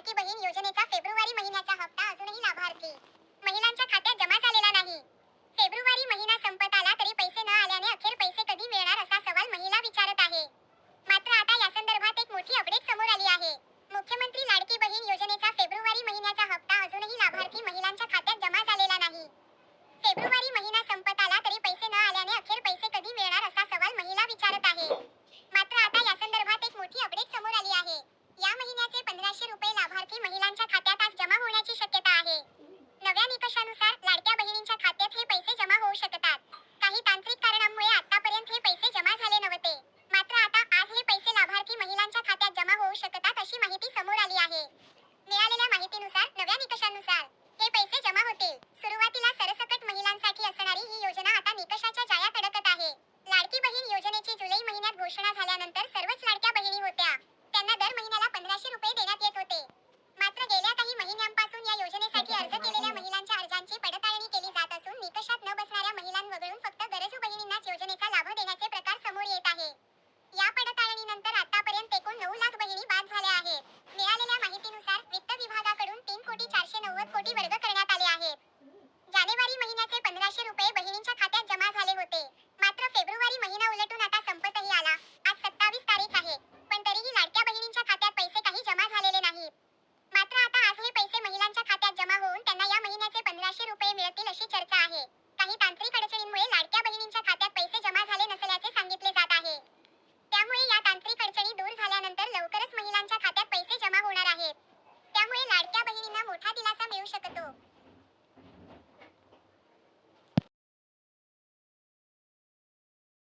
लाडकी बहीण योजनेचा फेब्रुवारी महिन्याचा हप्ता अजूनही लाभार्थी. महिलांच्या त्यामुळे आतापर्यंत हे पैसे जमा झाले नव्हते. मात्र आता आज हे पैसे लाभार्थी महिलांच्या खात्यात जमा होऊ शकतात अशी माहिती समोर आली आहे. मिळालेल्या माहितीनुसार नव्या निकषानुसार हे पैसे जमा होतील. सुरुवातीला सरसकट महिलांसाठी असणारी ही योजना आता निकषाच्या जाळ्यात अडकत आहे. लाडकी बहीण योजनेची जुलै महिन्यात घोषणा झाल्यानंतर सर्वच लाडक्या बहिणी होत्या. त्यांना दर महिन्याला पंधराशे रुपये देण्यात येत होते. मात्र गेल्या काही महिन्यांपासून या योजनेसाठी पंधराशे रुपये बहिणींच्या खात्यात जमा झाले होते. मात्र फेब्रुवारी महिना उलटून आता संपतही आला. आज सत्तावीस तारीख आहे. पण तरीही लाडक्या बहिणींच्या खात्यात पैसे काही जमा झालेले नाही मात्र आता आज हे पैसे महिलांच्या खात्यात जमा होऊन त्यांना या महिन्याचे पंधराशे रुपये मिळतील अशी चर्चा आहे. काही तांत्रिक अडचणींमुळे लाडक्या बहिणींच्या खात्यात पैसे जमा झाले नसल्याचे सांगितले जात आहे. त्यामुळे या तांत्रिक अडचणी दूर झाल्यानंतर लवकरच महिलांच्या खात्यात पैसे जमा होणार आहेत. त्यामुळे लाडक्या बहिणींना मोठा दिलासा मिळू शकतो.